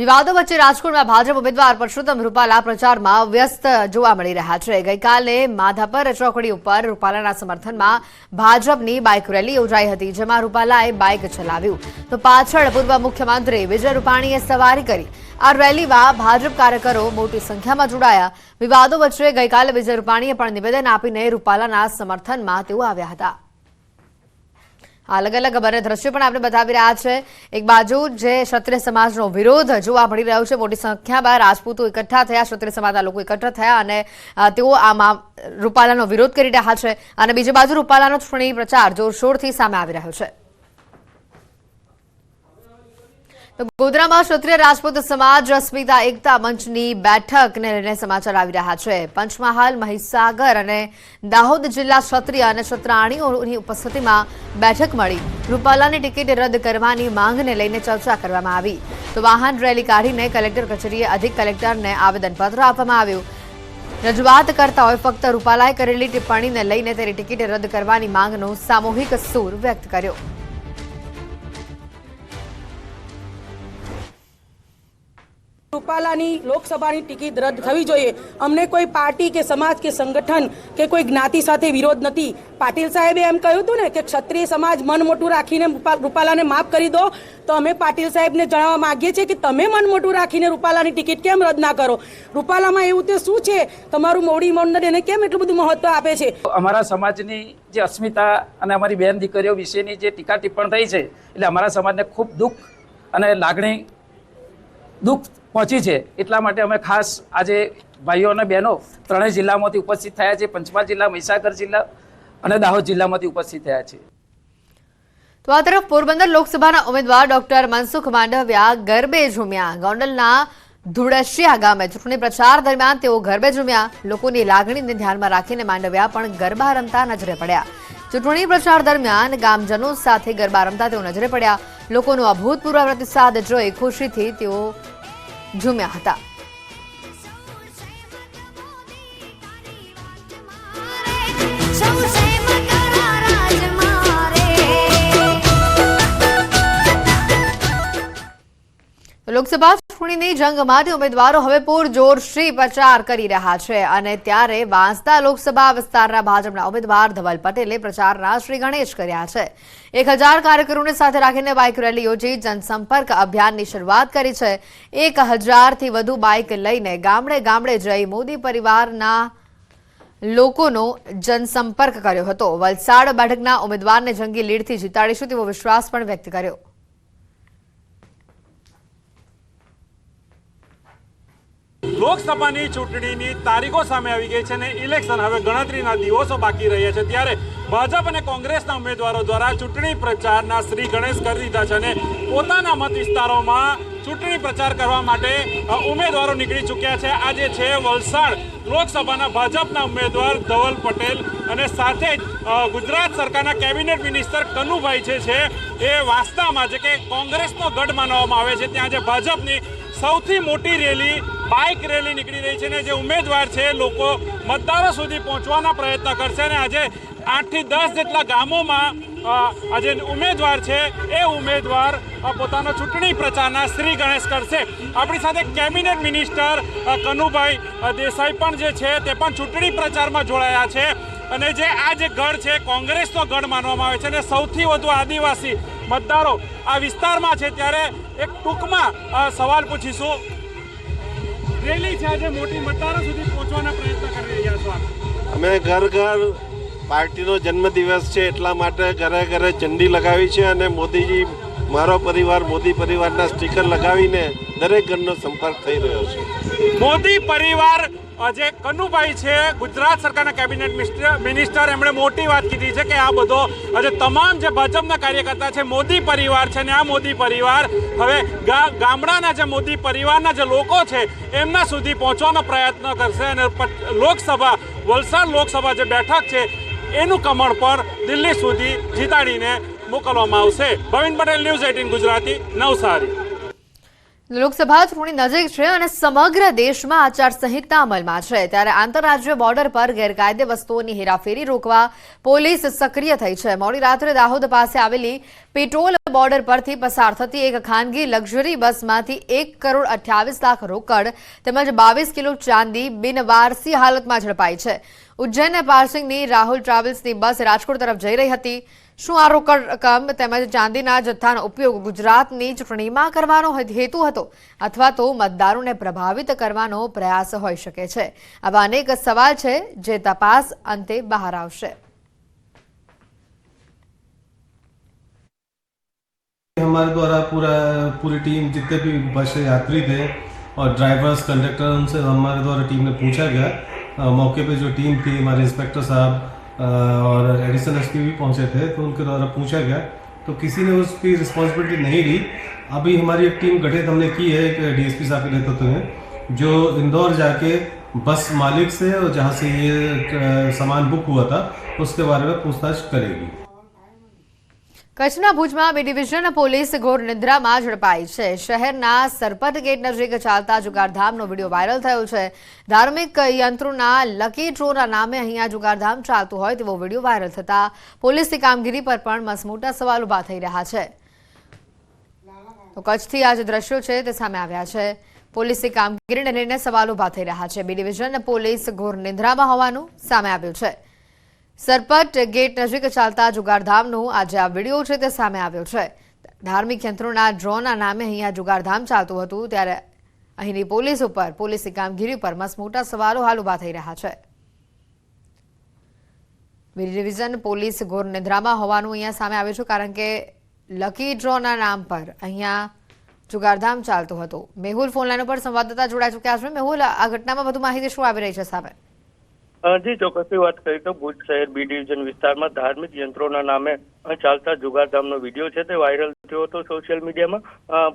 વિવાદો વચ્ચે રાજકોટમાં ભાજપ ઉમેદવાર પરસોત્તમ રૂપાલા પ્રચારમાં વ્યસ્ત જોવા મળી રહ્યા છે. ગઈકાલે માધાપર ચોકડી ઉપર રૂપાલાના સમર્થનમાં ભાજપની બાઇક રેલી યોજાઈ હતી, જેમાં રૂપાલાએ બાઇક ચલાવ્યું. તો પાછળ પૂર્વ મુખ્યમંત્રી વિજય રૂપાણીએ સવારી કરી. આ રેલીમાં ભાજપ કાર્યકરો મોટી સંખ્યામાં જોડાયા. વિવાદો વચ્ચે ગઈકાલે વિજય રૂપાણીએ પણ નિવેદન આપીને રૂપાલાના સમર્થનમાં તેઓ આવ્યા હતા. અલગ અલગ બંને દ્રશ્યો પણ આપણે બતાવી રહ્યા છે. એક બાજુ જે ક્ષત્રિય સમાજનો વિરોધ જોવા મળી રહ્યો છે. મોટી સંખ્યામાં રાજપૂતો એકઠા થયા, ક્ષત્રિય સમાજના લોકો એકઠા થયા અને તેઓ આમાં રૂપાલાનો વિરોધ કરી રહ્યા છે. અને બીજી બાજુ રૂપાલાનો ચૂંટણી પ્રચાર જોરશોરથી સામે આવી રહ્યો છે તો ગોધરામાં ક્ષત્રિય રાજપૂત સમાજ અસ્મિતા એકતા મંચની બેઠકને લઈને સમાચાર આવી રહ્યા છે. પંચમહાલ, મહીસાગર અને દાહોદ જિલ્લા ક્ષત્રિય અને ક્ષત્રાણીઓની ઉપસ્થિતિમાં બેઠક મળી. રૂપાલાની ટિકિટ રદ કરવાની માંગને લઈને ચર્ચા કરવામાં આવી. તો વાહન રેલી કાઢીને કલેક્ટર કચેરીએ અધિક કલેક્ટરને આવેદનપત્ર આપવામાં આવ્યું. રજૂઆત કરતા હોય ફક્ત રૂપાલાએ કરેલી ટિપ્પણીને લઈને તેની ટિકિટ રદ કરવાની માંગનો સામૂહિક સૂર વ્યક્ત કર્યો. રૂપાલાની લોકસભાની ટિકિટ રદ થવી જોઈએ. અમને કોઈ પાર્ટી કે સમાજ કે સંગઠન કે કોઈ જ્ઞાતિ સાથે વિરોધ નથી. પાટીલ સાહેબે એમ કહ્યું હતું ને કે ક્ષત્રિય સમાજ મન મોટું રાખીને રૂપા- રૂપાલાને માફ કરી દો. તો અમે પાટીલ સાહેબને જણાવવા માંગીએ છીએ કે તમે મન મોટું રાખીને રૂપાલાની ટિકિટ કેમ રદ ના કરો? રૂપાલામાં એવું તે શું છે? તમારું મોડી મંડળ એને કેમ એટલું બધું મહત્વ આપે છે? અમારા સમાજની જે અસ્મિતા અને અમારી બેન દીકરીઓ વિશેની જે ટીકા ટિપ્પણ થઈ છે, એટલે અમારા સમાજને ખૂબ દુઃખ અને લાગણી, દુઃખ પહોંચી છે. એટલા માટે અમે ખાસ આજે ભાઈઓ અને બહેનો ત્રણેય જિલ્લામાંથી ઉપસ્થિત થયા છે. પંચમહાલ જિલ્લા, મહીસાગર જિલ્લા અને દાહોદ જિલ્લામાંથી ઉપસ્થિત થયા છે. તો આ તરફ પોરબંદર લોકસભાના ઉમેદવાર ડોક્ટર મનસુખ માંડવિયા ગરબે ઝૂમ્યા. ગોંડલના ધુળસિયા ગામે ચૂંટણી પ્રચાર દરમિયાન તેઓ ગરબે ઝૂમ્યા. લોકોની લાગણીને ધ્યાનમાં રાખીને માંડવ્યા પણ ગરબા રમતા નજરે પડ્યા. ચૂંટણી પ્રચાર દરમિયાન ગામજનો સાથે ગરબા રમતા તેઓ નજરે પડ્યા. લોકોનો અભૂતપૂર્વ પ્રતિસાદ જોઈ ખુશીથી તેઓ ઝૂમ્યા હતા. લોકસભા ચૂંટણીની જંગ માટે ઉમેદવારો હવે પૂરજોરથી પ્રચાર કરી રહ્યા છે અને ત્યારે વાંસદા લોકસભા વિસ્તારના ભાજપના ઉમેદવાર ધવલ પટેલે પ્રચારના શ્રી ગણેશ કર્યા છે. એક હજાર કાર્યકરોને સાથે રાખીને બાઇક રેલી યોજી જનસંપર્ક અભિયાનની શરૂઆત કરી છે. એક હજારથી વધુ બાઇક લઈને ગામડે ગામડે જઈ મોદી પરિવારના લોકોનો જનસંપર્ક કર્યો હતો. વલસાડ બેઠકના ઉમેદવારને જંગી લીડથી જીતાડીશું તેવો વિશ્વાસ પણ વ્યક્ત કર્યો. લોકસભાની ચૂંટણીની તારીખો સામે આવી ગઈ છે અને ઇલેક્શન હવે ગણતરીના દિવસો બાકી રહ્યા છે. ત્યારે ભાજપ અને કોંગ્રેસના ઉમેદવારો દ્વારા ચૂંટણી પ્રચારના શ્રી ગણેશ કરી દીધા છે અને પોતાના મત વિસ્તારોમાં ચૂંટણી પ્રચાર કરવા માટે ઉમેદવારો નીકળી ચૂક્યા છે. આજે છે વલસાડ. લોકસભાના ભાજપના ઉમેદવાર ધવલ પટેલ અને સાથે જ ગુજરાત સરકારના કેબિનેટ મિનિસ્ટર કનુભાઈ જે છે, એ વાસ્તવમાં જે કે કોંગ્રેસનો ગઢ માનવામાં આવે છે, ત્યાં જે ભાજપની સૌથી મોટી રેલી, બાઇક રેલી નીકળી રહી છે ને જે ઉમેદવાર છે, લોકો મતદારો સુધી પહોંચવાના પ્રયત્ન કરશે અને આજે આઠથી દસ જેટલા ગામોમાં આજે ઉમેદવાર છે, એ ઉમેદવાર પોતાનો ચૂંટણી પ્રચારના શ્રી ગણેશ કરશે. આપણી સાથે કેબિનેટ મિનિસ્ટર કનુભાઈ દેસાઈ પણ જે છે, તે પણ ચૂંટણી પ્રચારમાં જોડાયા છે. અને જે આ જે ગઢ છે કોંગ્રેસનો ગઢ માનવામાં આવે છે અને સૌથી વધુ આદિવાસી મતદારો આ વિસ્તારમાં છે ત્યારે એક ટૂંકમાં સવાલ પૂછીશું. રેલી છે આજે મોટી મતદારો સુધી પહોંચવાના પ્રયત્ન કરી રહ્યા છો અમે ઘર ઘર પાર્ટીનો જન્મદિવસ છે એટલા માટે ઘરે ઘરે ઝંડી લગાવી છે અને મોદીજી મારો પરિવાર મોદી પરિવારના સ્ટીકર લગાવીને દરેક ઘરનો સંપર્ક થઈ રહ્યો છે. મોદી પરિવાર જે કનુભાઈ છે, ગુજરાત સરકારના કેબિનેટ મિનિસ્ટર. એમણે મોટી વાત કીધી છે કે આ બધો આજે તમામ જે ભાજપના કાર્યકર્તા છે, મોદી પરિવાર છે ને આ મોદી પરિવાર, હવે ગામડાના જે મોદી પરિવારના જે લોકો છે, એમના સુધી પહોંચવાનો પ્રયત્ન કરશે અને લોકસભા, વલસાડ લોકસભા જે બેઠક છે, એનું કમળ પર દિલ્હી સુધી જીતાડીને મોકલવામાં આવશે. Bhavin Patel, news eighteen Gujarati, Navsari. Lok Sabha ચૂંટણી નજીક છે અને સમગ્ર દેશમાં આચારસંહિતા અમલમાં છે. ત્યારે આંતરરાજ્ય બોર્ડર પર ગેરકાયદે વસ્તુઓની હેરાફેરી રોકવા પોલીસ સક્રિય થઈ છે. મોડી રાત્રે દાહોદ પાસે આવેલી પેટ્રોલ બોર્ડર પરથી પસાર થતી એક ખાનગી લક્ઝરી બસમાંથી એક કરોડ અઠ્યાવીસ લાખ રોકડ તેમજ બાવીસ કિલો ચાંદી બિનવારસી હાલતમાં ઝડપાઈ છે. ઉજ્જૈન પાર્સિંગની રાહુલ ટ્રાવેલ્સની બસ રાજકોટ તરફ જઈ રહી હતી. શું આ રોકડ રકમ તેમજ ચાંદીના જથ્થાનો ઉપયોગ ગુજરાતની ચૂંટણીમાં કરવાનો હેતુ હતો અથવા તો મતદારોને પ્રભાવિત કરવાનો પ્રયાસ હોઈ શકે છે આવા અનેક સવાલ છે જે તપાસ અંતે બહાર આવશે हमारे द्वारा पूरा पूरी टीम जितने भी बस से यात्री थे और ड्राइवर्स कंडक्टर उनसे हमारे द्वारा टीम ने पूछा गया अ, मौके पे जो टीम थी हमारे इंस्पेक्टर साहब अ, और एडिशनल एसपी भी पहुँचे थे तो उनके द्वारा पूछा गया। तो किसी ने उसकी रिस्पॉन्सिबिलिटी नहीं ली अभी हमारी एक टीम गठित हमने की है, एक डीएसपी साहब के नेतृत्व में, जो इंदौर जाके बस मालिक से और जहाँ से ये सामान बुक हुआ था, उसके बारे में पूछताछ करेगी। કચ્છના ભુજમાં બે ડિવિઝન પોલીસ ઘોર નિદ્રામાં ઝડપાઈ છે. શહેરના સરપત ગેટ નજીક ચાલતા જુગારધામનો વીડિયો વાયરલ થયો છે. ધાર્મિક યંત્રોના લકી ડ્રોના નામે અહીંયા જુગારધામ ચાલતું હોય તેવો વીડિયો વાયરલ થતા પોલીસની કામગીરી પર પણ મસમોટા સવાલ ઊભા થઈ રહ્યા છે. તો કચ્છથી આ જે દ્રશ્યો છે તે સામે આવ્યા છે. પોલીસની કામગીરીને લઈને સવાલ ઊભા થઈ રહ્યા છે. બી ડિવિઝન પોલીસ ઘોર નિદ્રામાં હોવાનું સામે આવ્યું છે. સરપટ ગેટ નજીક ચાલતા જુગારધામનો આજે આ વીડિયો છે તે સામે આવ્યો છે. ધાર્મિક યંત્રોના ડ્રોના નામે અહીંયા જુગારધામ ચાલતું હતું ત્યારે અહીંની પોલીસ ઉપર પોલીસની કામગીરી પર મસમોટા સવાલો હાલ ઊભા થઈ રહ્યા છે. બી ડિવિઝન પોલીસ ગોરનિદ્રામાં હોવાનું અહીંયા સામે આવ્યું છે કારણ કે લકી ડ્રોના નામ પર અહીંયા જુગારધામ ચાલતું હતું. મેહુલ ફોનલાઈન ઉપર સંવાદદાતા જોડાઈ ચૂક્યા છે. મેહુલ, આ ઘટનામાં વધુ માહિતી શું આવી રહી છે સામે? જી ચોક્કસથી વાત કરી તો ભુજ શહેર બી ડિવિઝન વિસ્તારમાં ધાર્મિક યંત્રોના નામે ચાલતા જુગારધામનો વીડિયો છે, તે વાયરલ થયો હતો સોશિયલ મીડિયામાં.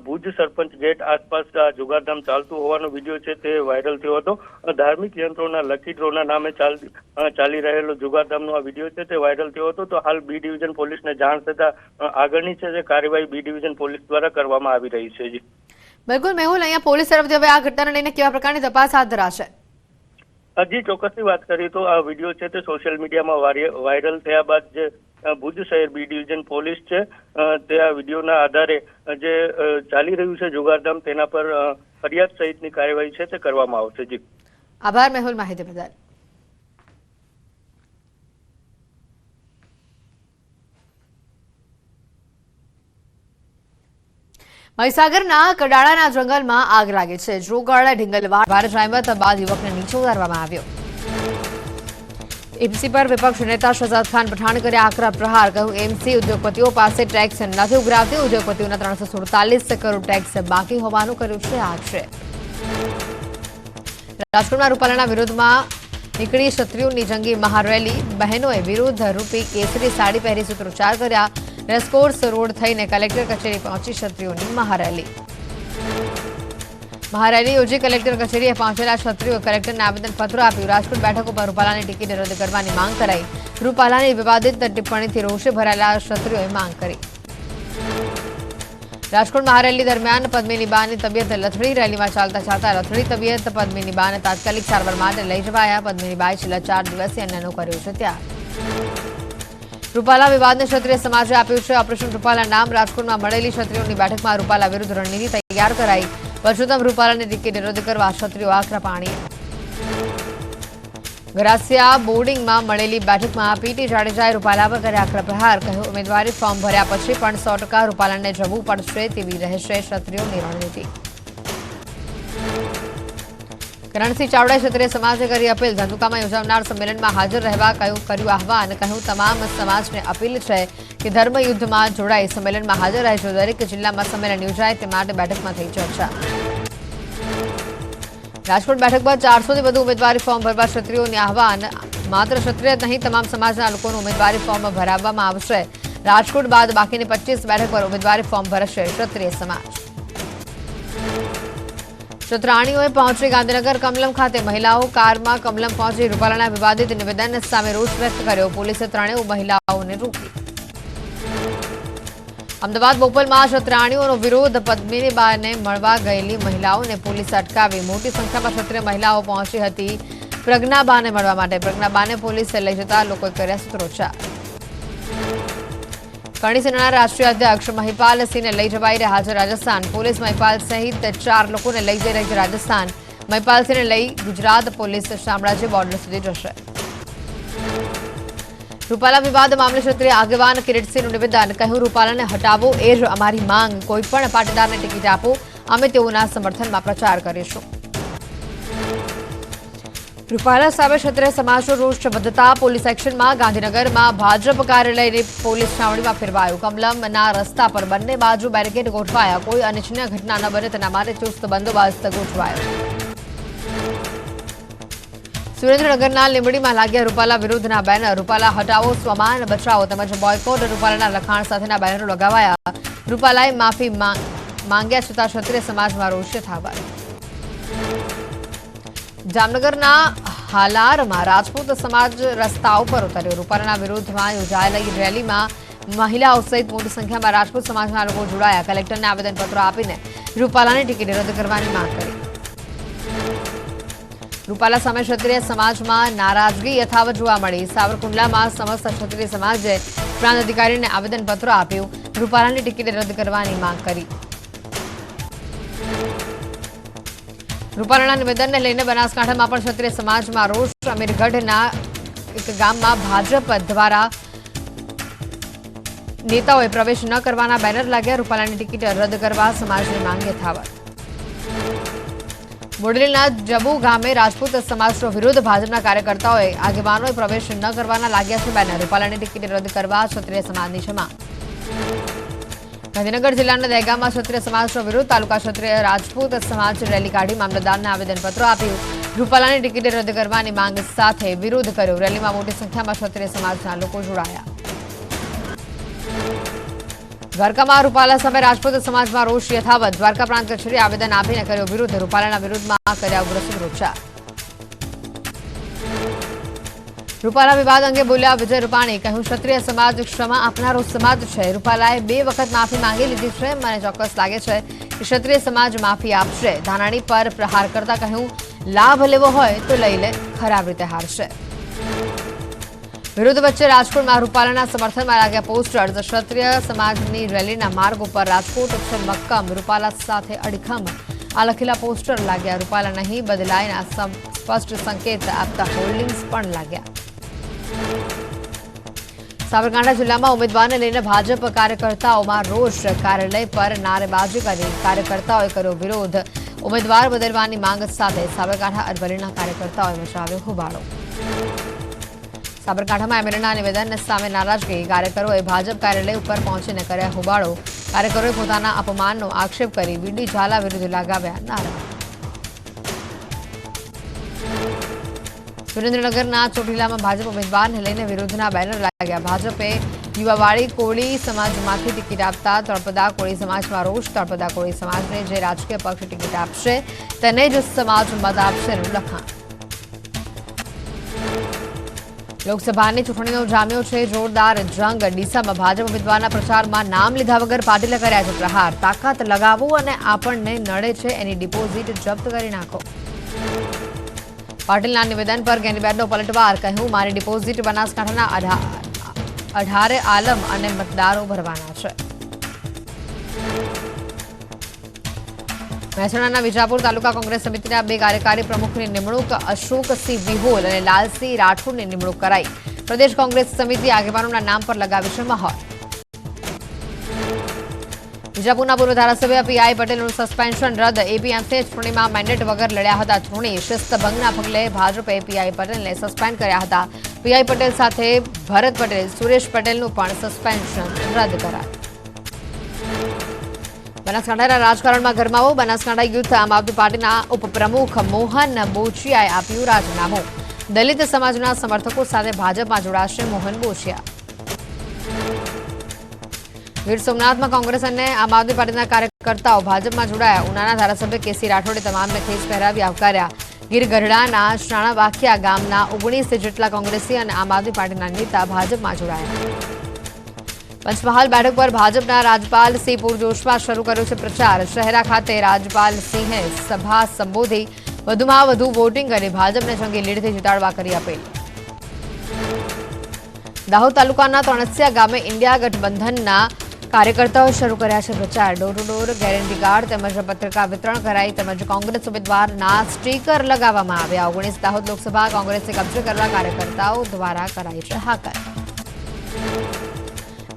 ભુજ સરપંચ ગેટ આસપાસ જુગારધામ ચાલતું હોવાનો વીડિયો છે, તે વાયરલ થયો હતો. ધાર્મિક યંત્રોના લકી ડ્રોના નામે ચાલ ચાલી રહેલો જુગારધામનો આ વીડિયો છે, તે વાયરલ થયો હતો. તો હાલ બી ડિવિઝન પોલીસને જાણ થતા આગળની છે જે કાર્યવાહી બી ડિવિઝન પોલીસ દ્વારા કરવામાં આવી રહી છે જી. બિલકુલ મેહુલ, અહીંયા પોલીસ તરફથી હવે આ ઘટનાને લઈને કેવા પ્રકારની તપાસ હાથ ધરાશે? હજી ચોક્કસની વાત કરીએ તો આ વીડિયો છે તે સોશિયલ મીડિયામાં વાયરલ થયા બાદ જે ભુજ શહેર બી ડિવિઝન પોલીસ છે તે આ વિડીયોના આધારે જે ચાલી રહ્યું છે જુગારધામ તેના પર ફરિયાદ સહિતની કાર્યવાહી છે તે કરવામાં આવશે. જી. આભાર, મેહુલ માહિતી બદલ મહીસાગરના કડાળાના જંગલમાં આગ લાગે છે. જોગળ ઢીંગલવાડ ભારે ડ્રાઈવર બાદ યુવકને નીચે ઉતારવામાં આવ્યો. એમસી પર વિપક્ષ નેતા શહજાદ ખાન પઠાણ આકરા પ્રહાર. કહ્યું, એમસી ઉદ્યોગપતિઓ પાસે ટેક્સ નથી ઉઘરાવતી. ઉદ્યોગપતિઓના ત્રણસો સુડતાલીસ કરોડ ટેક્સ બાકી હોવાનું કર્યું છે આક્ષેપ રાજકોટમાં રૂપાલાના વિરોધમાં નીકળી ક્ષત્રિયોની જંગી મહારેલી. બહેનોએ વિરોધ રૂપી કેસરી સાડી પહેરી સૂત્રોચ્ચાર કર્યા. રેસકોર્સ રોડ થઈને કલેક્ટર કચેરી પહોંચી ક્ષત્રિયોની મહારેલી. મહારેલી યોજી કલેક્ટર કચેરીએ પહોંચેલા ક્ષત્રિયો કલેક્ટરને આવેદનપત્ર આપ્યું. રાજકોટ બેઠક ઉપર રૂપાલાની ટિકિટ રદ કરવાની માંગ કરાઈ. રૂપાલાની વિવાદિત ટિપ્પણીથી રોષે ભરાયેલા ક્ષત્રિયોએ માંગ કરી. રાજકોટ મહારેલી દરમિયાન પદ્મિની બાની તબિયત લથડી રેલીમાં ચાલતા ચાલતા લથડી તબિયત પદ્મિની બાને તાત્કાલિક સારવાર માટે લઈ જવાયા. પદ્મિની બાઈ છેલ્લા ચાર દિવસથી અન્યનો કર્યો છે ત્યાં. રૂપાલા વિવાદને ક્ષત્રિય સમાજે આપ્યું છે. ઓપરેશન રૂપાલા નામ રાજકોટમાં મળેલી ક્ષત્રિયોની બેઠકમાં રૂપાલા વિરુદ્ધ રણનીતિ તૈયાર કરાઈ. પરસોત્તમ રૂપાલાને ટિકિટ રદ કરવા ક્ષત્રિયો આકરા પાણી. ગરાસિયા બોર્ડિંગમાં મળેલી બેઠકમાં પીટી જાડેજાએ રૂપાલા પર કર્યા આકરા પ્રહાર. કહ્યું, ઉમેદવારી ફોર્મ ભર્યા પછી પણ સો ટકા રૂપાલાને જવું પડશે તેવી રહેશે ક્ષત્રિયોની રણનીતિ. કરણસિંહ ચાવડા ક્ષત્રિય સમાજે કરી અપીલ. ધંધુકામાં યોજાનાર સંમેલનમાં હાજર રહેવા કહ્યું કર્યું આહવાન. કહ્યું, તમામ સમાજને અપીલ છે કે ધર્મ યુદ્ધમાં જોડાઈ સંમેલનમાં હાજર રહેજો દરેક જિલ્લામાં સંમેલન યોજાય, તે માટે બેઠકમાં થઈ ચર્ચા. રાજકોટ બેઠક પર ચારસોથી વધુ ઉમેદવારી ફોર્મ ભરવા ક્ષત્રિયોને આહવાન. માત્ર ક્ષત્રિય જ નહીં, તમામ સમાજના લોકોનું ઉમેદવારી ફોર્મ ભરાવવામાં આવશે. રાજકોટ બાદ બાકીની પચીસ બેઠક પર ઉમેદવારી ફોર્મ ભરશે ક્ષત્રિય સમાજ. ક્ષત્રાણીઓએ પહોંચી ગાંધીનગર કમલમ ખાતે મહિલાઓ કારમાં કમલમ પહોંચી રૂપાલાના વિવાદિત નિવેદન સામે રોષ વ્યક્ત કર્યો. પોલીસે ત્રણેય મહિલાઓને રોકી. અમદાવાદ બોપલમાં ક્ષત્રાણીઓનો વિરોધ પદ્મિનીબાને મળવા ગયેલી મહિલાઓને પોલીસે અટકાવી. મોટી સંખ્યામાં ક્ષત્રિય મહિલાઓ પહોંચી હતી. પ્રજ્ઞાબાને મળવા માટે પ્રજ્ઞાબાને પોલીસે લઈ જતા લોકોએ કર્યા સૂત્રોચ્ચાર કરણી સેનાના રાષ્ટ્રીય અધ્યક્ષ મહિપાલ સિંહને લઈ જવાઈ રહ્યા છે રાજસ્થાન. પોલીસ મહિપાલ સહિત ચાર લોકોને લઈ જઈ રહી છે રાજસ્થાન. મહિપાલ સિંહને લઈ ગુજરાત પોલીસ શામળાજી બોર્ડર સુધી જશે. રૂપાલા વિવાદ મામલે ક્ષેત્રે આગેવાન કિરીટસિંહનું નિવેદન. કહ્યું, રૂપાલાને હટાવો એ જ અમારી માંગ. કોઈ પણ પાટીદારને ટિકિટ આપો. અમે તેઓના સમર્થનમાં પ્રચાર કરીશું. રૂપાલા સામે ક્ષત્રિય સમાજનો રોષ વધતા પોલીસ એક્શનમાં ગાંધીનગરમાં ભાજપ કાર્યાલયની પોલીસ છાવણીમાં ફેરવાયું. કમલમના રસ્તા પર બંને બાજુ બેરિકેડ ગોઠવાયા. કોઈ અનિચ્છનીય ઘટના ન બને તેના માટે ચુસ્ત બંદોબસ્ત ગોઠવાયો. સુરેન્દ્રનગરના લીંબડીમાં લાગ્યા રૂપાલા વિરુદ્ધના બેનર. રૂપાલા હટાવો, સ્વમાન બચાવો તેમજ બોયકોટ. રૂપાલાના લખાણ સાથેના બેનરો લગાવાયા. રૂપાલાએ માફી માંગ- માંગ્યા છતાં ક્ષત્રિય સમાજમાં રોષ થવાયો જામનગરના હાલારમાં રાજપૂત સમાજ રસ્તા ઉપર ઉતર્યો. રૂપાલાના વિરુદ્ધમાં યોજાયેલી રેલીમાં મહિલાઓ સહિત મોટી સંખ્યામાં રાજપૂત સમાજના લોકો જોડાયા. કલેક્ટરને આવેદનપત્ર આપીને રૂપાલાની ટિકિટ રદ કરવાની માંગ કરી. રૂપાલા સામે ક્ષત્રિય સમાજમાં નારાજગી યથાવત જોવા મળી. સાવરકુંડલામાં સમસ્ત ક્ષત્રિય સમાજે પ્રાંત અધિકારીને આવેદનપત્ર આપ્યું. રૂપાલાની ટિકિટ રદ કરવાની માંગ કરી. રૂપાલાના નિવેદનને લઈને બનાસકાંઠામાં પણ ક્ષત્રિય સમાજમાં રોષ. અમીરગઢના એક ગામમાં ભાજપ દ્વારા નેતાઓએ પ્રવેશ ન કરવાના બેનર લાગ્યા. રૂપાલાની ટિકિટ રદ કરવા સમાજની માંગે થાવર બોડેલીના જબુ ગામે રાજપૂત સમાજનો વિરોધ ભાજપના કાર્યકર્તાઓએ આગેવાનોએ પ્રવેશ ન કરવાના લાગ્યા છે બેનર. રૂપાલાની ટિકિટ રદ કરવા ક્ષત્રિય સમાજની માંગ ગાંધીનગર જિલ્લાના દહેગામમાં ક્ષત્રિય સમાજનો વિરોધ તાલુકા ક્ષત્રિય રાજપૂત સમાજ રેલી કાઢી મામલતદારને આવેદનપત્ર આપ્યું. રૂપાલાની ટિકિટ રદ કરવાની માંગ સાથે વિરોધ કર્યો. રેલીમાં મોટી સંખ્યામાં ક્ષત્રિય સમાજના લોકો જોડાયા. દ્વારકામાં રૂપાલા સામે રાજપૂત સમાજમાં રોષ યથાવત. દ્વારકા પ્રાંત કચેરી આવેદન આપીને કર્યો વિરોધ. રૂપાલાના વિરોધમાં કર્યા ઉગ્ર સૂત્રોચ્ચાર રૂપાલા વિવાદ અંગે બોલ્યા વિજય રૂપાણી કહ્યું, ક્ષત્રિય સમાજ ક્ષમા આપનારો સમાજ છે. રૂપાલાએ બે વખત માફી માંગી લીધી છે. મને ચોક્કસ લાગે છે કે ક્ષત્રિય સમાજ માફી આપશે. ધાનાણી પર પ્રહાર કરતા કહ્યું, લાભ લેવો હોય તો લઈ લે. ખરાબ રીતે હારશે. વિરોધ વચ્ચે રાજકોટમાં રૂપાલાના સમર્થનમાં લાગ્યા પોસ્ટર્સ ક્ષત્રિય સમાજની રેલીના માર્ગ ઉપર રાજકોટ છે મક્કમ, રૂપાલા સાથે અડખમ. આ લખેલા પોસ્ટર લાગ્યા. રૂપાલા નહીં, બદલાયના સ્પષ્ટ સંકેત આપતા હોર્ડિંગ્સ પણ લાગ્યા. સાબરકાંઠા જિલ્લામાં ઉમેદવારને લઈને ભાજપ કાર્યકર્તાઓમાં રોષ. કાર્યાલય પર નારેબાજી કરી કાર્યકર્તાઓએ કર્યો વિરોધ. ઉમેદવાર બદલવાની માંગ સાથે સાબરકાંઠા અરવલ્લીના કાર્યકર્તાઓએ મચાવ્યો હોબાળો. સાબરકાંઠામાં એમએલએના નિવેદન સામે નારાજગી. કાર્યકરોએ ભાજપ કાર્યાલય ઉપર પહોંચીને કર્યા હોબાળો. કાર્યકરોએ પોતાના અપમાનનો આક્ષેપ કરી વીડી ઝાલા વિરુદ્ધ લગાવ્યા નારા. સુરેન્દ્રનગરના ચોટીલામાં ભાજપ ઉમેદવારને લઈને વિરોધના બેનર લાગ્યા. ભાજપે યુવાવાળી કોળી સમાજમાંથી ટિકિટ આપતા તળપદા કોળી સમાજમાં રોષ, તળપદા કોળી સમાજને જે રાજકીય પક્ષ ટિકિટ આપશે, તેને જ સમાજ મત આપશેનું લખાણ. લોકસભાની ચૂંટણીનો જામ્યો છે જોરદાર જંગ. ડીસામાં ભાજપ ઉમેદવારના પ્રચારમાં નામ લીધા વગર પાટીલે કર્યા છે પ્રહાર. તાકાત લગાવો અને આપણને નડે છે એની ડિપોઝિટ જપ્ત કરી નાખો. પાટીલના નિવેદન પર ગેનીબેનનો પલટવાર, કહ્યું, મારી ડિપોઝિટ બનાસકાંઠાના અઢારે આલમ અને મતદારો ભરવાના છે. મહેસાણાના વિજાપુર તાલુકા કોંગ્રેસ સમિતિના બે કાર્યકારી પ્રમુખની નિમણૂક અશોકસિંહ વિહોલ અને લાલસિંહ રાઠોડની નિમણૂક કરાઈ. પ્રદેશ કોંગ્રેસ સમિતિ આગેવાનોના નામ પર લગાવી છે મહોર. વિજાપુરના પૂર્વ ધારાસભ્ય પીઆઈ પટેલનું સસ્પેન્શન રદ. એપીએમસીએ ચૂંટણીમાં મેન્ડેટ વગર લડ્યા હતા ચૂંટણી. શિસ્ત ભંગના પગલે ભાજપે પીઆઈ પટેલને સસ્પેન્ડ કર્યા હતા. પીઆઈ પટેલ સાથે ભરત પટેલ, સુરેશ પટેલનું પણ સસ્પેન્શન રદ કરાયું. બનાસકાંઠાના રાજકારણમાં ગરમાવો. બનાસકાંઠા યુથ આમ આદમી પાર્ટીના ઉપપ્રમુખ મોહન બોચિયાએ આપ્યું રાજીનામું. દલિત સમાજના સમર્થકો સાથે ભાજપમાં જોડાશે મોહન બોચિયા ગીર સોમનાથમાં કોંગ્રેસ અને આમ આદમી પાર્ટીના કાર્યકર્તાઓ ભાજપમાં જોડાયા. ઉનાના ધારાસભ્ય કેસી રાઠોડે તમામને ખેસ પહેરાવી આવકાર્યા. ગીર ગઢડાના શાણા ગામના ઓગણીસ જેટલા કોંગ્રેસી અને આમ આદમી પાર્ટીના નેતા ભાજપમાં જોડાયા. પંચમહાલ બેઠક પર ભાજપના રાજપાલ સિંહ પૂરજોશમાં શરૂ કર્યો છે પ્રચાર. શહેરા ખાતે રાજપાલ સિંહે સભા સંબોધી. વધુમાં વધુ વોટિંગ કરી ભાજપને જંગી લીડથી જીતાડવા કરી અપીલ. દાહોદ તાલુકાના તણસિયા ગામે ઇન્ડિયા ગઠબંધનના કાર્યકર્તાઓ શરૂ કર્યા છે પ્રચાર. ડોર ગેરંટી કાર્ડ તેમજ પત્રિકા વિતરણ કરાઈ તેમજ કોંગ્રેસ ઉમેદવારના સ્ટીકર લગાવવામાં આવ્યા. ઓગણીસ દાહોદ લોકસભા કોંગ્રેસે કબજે કરવા કાર્યકર્તાઓ દ્વારા કરાઈ છે હાકર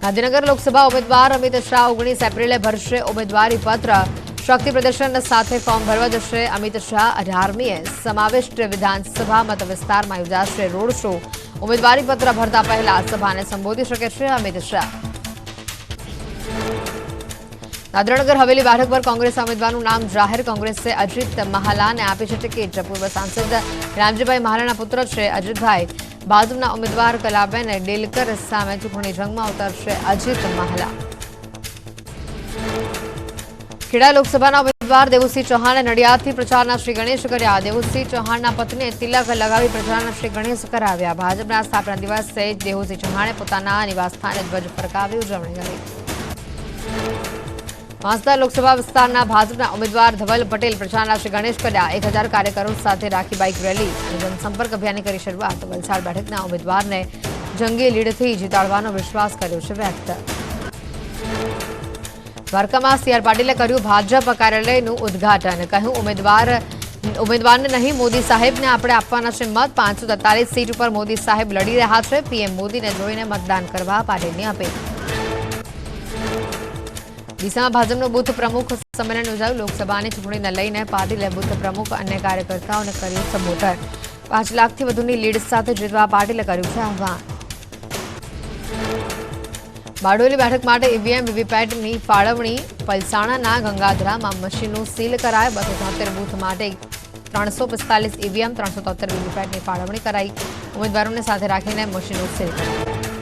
ગાંધીનગર લોકસભા ઉમેદવાર અમિત શાહ ઓગણીસ એપ્રિલે ભરશે ઉમેદવારી પત્ર. શક્તિ પ્રદર્શન સાથે ફોર્મ ભરવા જશે. અમિત શાહ અઢારમીએ સમાવિષ્ટ વિધાનસભા મત વિસ્તારમાં યોજાશે રોડ શો. ઉમેદવારી પત્ર ભરતા પહેલા સભાને સંબોધી શકે છે અમિત શાહ. દાદરાનગર હવેલી બેઠક પર કોંગ્રેસ ઉમેદવારનું નામ જાહેર. કોંગ્રેસે અજીત મહાલાને આપી છે ટિકિટ. પૂર્વ સાંસદ રામજીભાઈ મહારાણા પુત્ર છે અજીતભાઈ. ભાજપના ઉમેદવાર કલાબેન ડેલકર સામે ચૂંટણી જંગમાં ઉતરશે અજીત મહાલા. ખેડા લોકસભાના ઉમેદવાર દેવુસિંહ ચૌહાણે નડિયાદથી પ્રચારના શ્રી ગણેશ કર્યા. દેવુસિંહ ચૌહાણના પત્નીએ તિલક લગાવી પ્રચારના શ્રી ગણેશ કરાવ્યા. ભાજપના સ્થાપના દિવસે દેવુસિંહ ચૌહાણે પોતાના નિવાસસ્થાને ધ્વજ ફરકાવી ઉજવણી કરી. વાંસદા લોકસભા વિસ્તારના ભાજપના ઉમેદવાર ધવલ પટેલ પ્રચારના શ્રી ગણેશ કર્યા એક હજાર કાર્યકરો સાથે રાખી બાઇક રેલી અને જનસંપર્ક અભિયાનની કરી શરૂઆત. વલસાડ બેઠકના ઉમેદવારને જંગી લીડથી જીતાડવાનો વિશ્વાસ કર્યો છે વ્યક્ત. દ્વારકામાં સીઆર પાટીલે કર્યું ભાજપ કાર્યાલયનું ઉદ્ઘાટન. કહ્યું, ઉમેદવાર ઉમેદવારને નહીં, મોદી સાહેબને આપણે આપવાના છે મત. પાંચસો સીટ ઉપર મોદી સાહેબ લડી રહ્યા છે. પીએમ મોદીને જોઈને મતદાન કરવા પાટીલની અપીલ. ડીસામાં ભાજપનું બુથ પ્રમુખ સંમેલન યોજાયું. લોકસભાની ચૂંટણીને લઈને પાટીલે બુથ પ્રમુખ અને કાર્યકર્તાઓને કર્યું સંબોધન. પાંચ લાખથી વધુની લીડ સાથે જીતવા પાટીલે કર્યું છે આહવાન. બારડોલી બેઠક માટે ઈવીએમ, વીવીપેટની ફાળવણી. પલસાણાના ગંગાધરામાં મશીનનું સીલ કરાય. બસો તોતેર બુથ માટે ત્રણસો પિસ્તાલીસ ઈવીએમ, ત્રણસો તોતેર વીવીપેટની ફાળવણી કરાઈ. ઉમેદવારોને સાથે રાખીને મશીનનું સીલ કરાયા